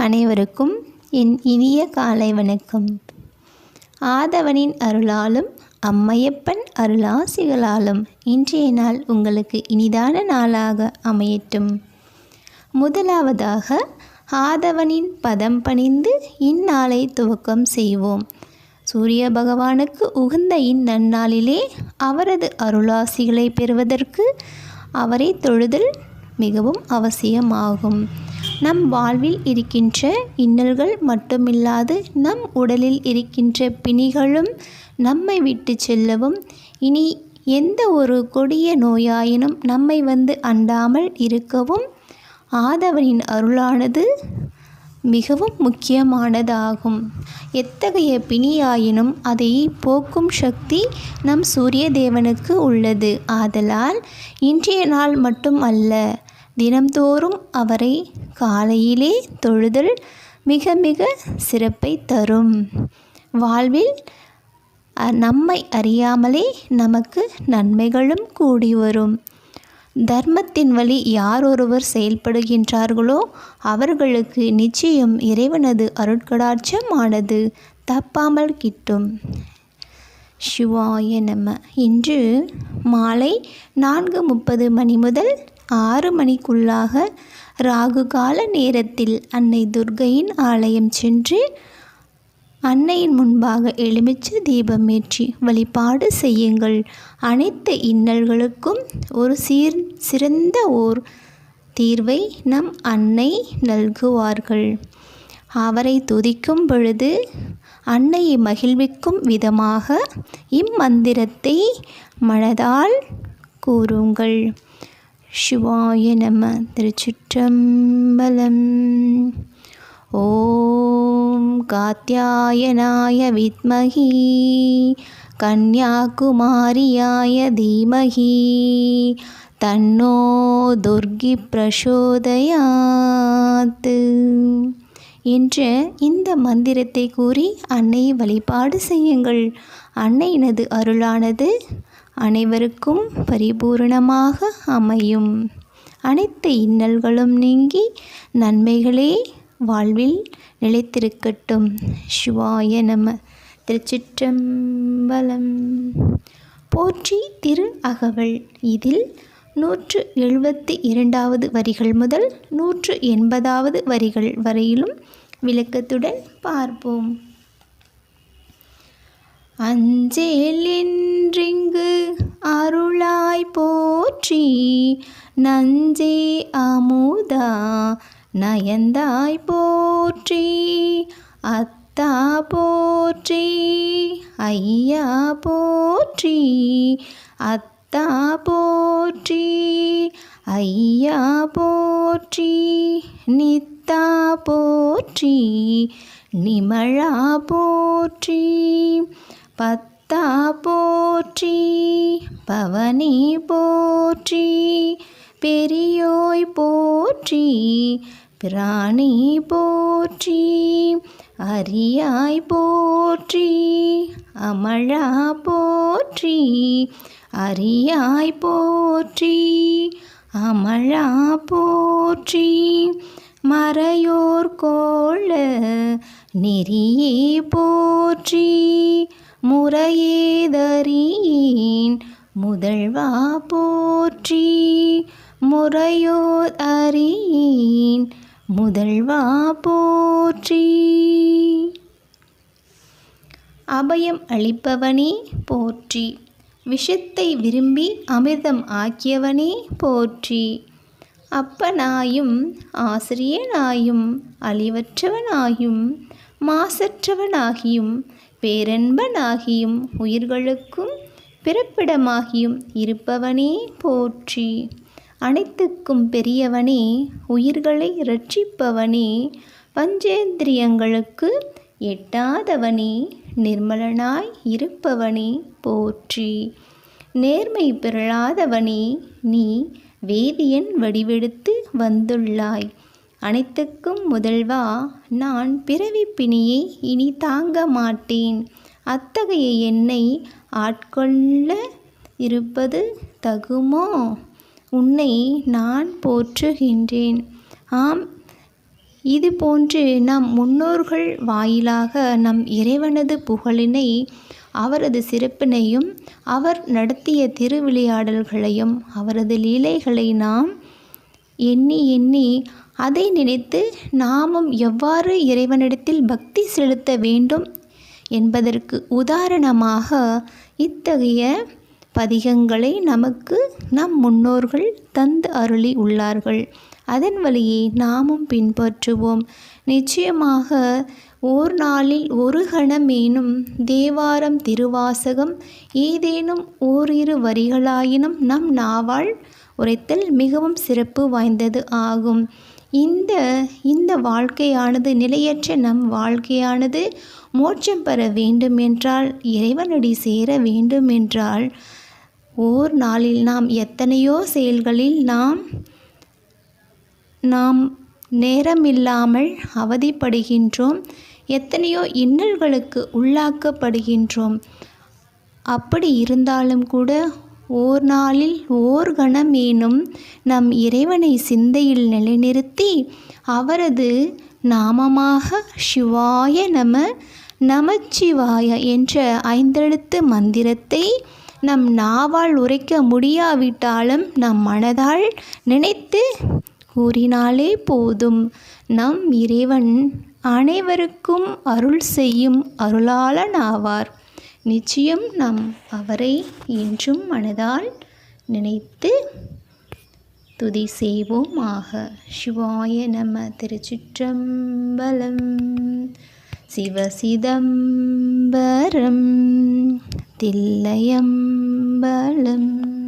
அனைவருக்கும் என் இனிய காலை வணக்கம். ஆதவனின் அருளாலும் அம்மையப்பன் அருளாசிகளாலும் இன்றைய நாள் உங்களுக்கு இனிதான நாளாக அமையட்டும். முதலாவதாக ஆதவனின் பதம் பணிந்து இந்நாளை துவக்கம் செய்வோம். சூரிய பகவானுக்கு உகந்த இந்நன்னாளிலே அவரது அருளாசிகளை பெறுவதற்கு அவரை தொழுதல் மிகவும் அவசியமாகும். நம் வாழ்வில் இருக்கின்ற இன்னல்கள் மட்டுமில்லாது நம் உடலில் இருக்கின்ற பிணிகளும் நம்மை விட்டு செல்லவும். இனி எந்த ஒரு கொடிய நோயாயினும் நம்மை வந்து அண்டாமல் இருக்கவும் ஆதவனின் அருளானது மிகவும் முக்கியமானதாகும். எத்தகைய பிணியாயினும் அதை போக்கும் சக்தி நம் சூரிய தேவனுக்கு உள்ளது. ஆதலால் இன்றைய நாள் மட்டும் அல்ல தினம்தோறும் அவரை காலையிலே தொழுதல் மிக மிக சிறப்பை தரும். வாழ்வில் நம்மை அறியாமலே நமக்கு நன்மைகளும் கூடி வரும். தர்மத்தின் வழி யார் ஒருவர் செயல்படுகின்றார்களோ அவர்களுக்கு நிச்சயம் இறைவனது அருட்கடாட்சமானது தப்பாமல் கிட்டும். சிவாய நம. இன்று மாலை நான்கு முப்பது மணி முதல் ஆறு மணிக்குள்ளாக ராகு கால நேரத்தில் அன்னை துர்கையின் ஆலயம் சென்று அன்னையின் முன்பாக எலுமிச்சை தீபம் ஏற்றி வழிபாடு செய்யுங்கள். அனைத்து இன்னல்களுக்கும் ஒரு சீர் சிறந்த ஓர் தீர்வை நம் அன்னை நல்குவார்கள். அவரை துதிக்கும் பொழுது அன்னையை மகிழ்விக்கும் விதமாக இம்மந்திரத்தை மனதால் கூறுங்கள். சிவாய நம திருச்சிற்றம்பலம். ஓம் காத்தியாயனாய வித்மகி கன்யாகுமாரியாய தீமகி தன்னோ துர்கி பிரசோதயாத்து என்ற இந்த மந்திரத்தை கூறி அன்னையை வழிபாடு செய்யுங்கள். அன்னையினது அருளானது அனைவருக்கும் பரிபூரணமாக அமையும். அனைத்து இன்னல்களும் நீங்கி நன்மைகளே வாழ்வில் நிலைத்திருக்கட்டும். சிவாய நம. திருச்சிற்றம்பலம். போற்றி திரு அகவல். இதில் நூற்று எழுபத்தி இரண்டாவது வரிகள் முதல் நூற்று எண்பதாவது வரிகள் வரையிலும் விளக்கத்துடன் பார்ப்போம். அஞ்சேல் என்றிங்கு அருளாய் போற்றி நஞ்சே அமுதா நயந்தாய் போற்றி அத்தா போற்றி ஐயா போற்றி அத்தா போற்றி ஐயா போற்றி நித்தா போற்றி நிமழா போற்றி பத்தா போற்றி பவனே போற்றி பெரியோய் போற்றி பிராணி போற்றி அரியாய் போற்றி அமழா போற்றி அரியாய் போற்றி அமழா போற்றி மறையோர் கோள நெறியே போற்றி முறையேதறியேன். முதல்வா போற்றி முறையோர் அறியேன். முதல்வா போற்றி. அபயம் அளிப்பவனே போற்றி விஷத்தை விரும்பி அமிர்தம் ஆக்கியவனே போற்றி. அப்பனாயும் ஆசிரியனாயும் அழிவற்றவனாயும் மாசற்றவனாகியும் பேரன்பனாகியும் உயிர்களுக்கும் பிறப்பிடமாகியும் இருப்பவனே போற்றி. அனைத்துக்கும் பெரியவனே உயிர்களை இரட்சிப்பவனே பஞ்சேந்திரியங்களுக்கு எட்டாதவனே நிர்மலனாய் இருப்பவனே போற்றி. நேர்மை பிறழாதவனே நீ வேதியன் வடிவெடுத்து வந்துள்ளாய். அனைத்துக்கும் முதல்வா நான் பிறவி பிணியை இனி தாங்க மாட்டேன். அத்தகைய என்னை ஆட்கொள்ள இருப்பது தகுமோ? உன்னை நான் போற்றுகின்றேன். ஆம் இது போன்று நம் முன்னோர்கள் வாயிலாக நம் இறைவனது புகழினை அவரது சிறப்பினையும் அவர் நடத்திய திருவிளையாடல்களையும் அவரது லீலைகளை நாம் எண்ணி எண்ணி அதை நினைத்து நாமும் எவ்வாறு இறைவனிடத்தில் பக்தி செலுத்த வேண்டும் என்பதற்கு உதாரணமாக இத்தகைய பதிகங்களை நமக்கு நம் முன்னோர்கள் தந்து அருளி உள்ளார்கள். அதன் வழியே நாமும் பின்பற்றுவோம். நிச்சயமாக ஓர் நாளில் ஒரு கணமேனும் தேவாரம் திருவாசகம் ஏதேனும் ஓரிரு வரிகளாயினும் நம் நாவால் உரைத்தல் மிகவும் சிறப்பு வாய்ந்தது ஆகும். இந்த இந்த வாழ்க்கையானது நிலையற்ற நம் வாழ்க்கையானது மோட்சம் பெற வேண்டுமென்றால் இறைவனடி சேர வேண்டுமென்றால் ஓர் நாளில் நாம் எத்தனையோ செயல்களில் நாம் நாம் நேரமில்லாமல் அவதிப்படுகின்றோம் எத்தனையோ இன்னல்களுக்கு உள்ளாக்கப்படுகின்றோம். அப்படி இருந்தாலும் கூட ஓர் நாளில் ஓர் கணமேனும் நம் இறைவனை சிந்தையில் நிலைநிறுத்தி அவரது நாமமாக சிவாய நம நமச்சிவாய என்ற ஐந்தெழுத்து மந்திரத்தை நம் நாவால் உரைக்க முடியாவிட்டாலும் நம் மனதால் நினைத்து கூறினாலே போதும். நம் இறைவன் அனைவருக்கும் அருள் செய்யும் அருளாளன் ஆவார் நிச்சயம் நாம் அவரை என்றும் மனதால் நினைத்து துதி செய்வோம் ஆக சிவாய நம திருச்சிற்றம்பலம். சிவசிதம்பரம் தில்லையம்பலம்.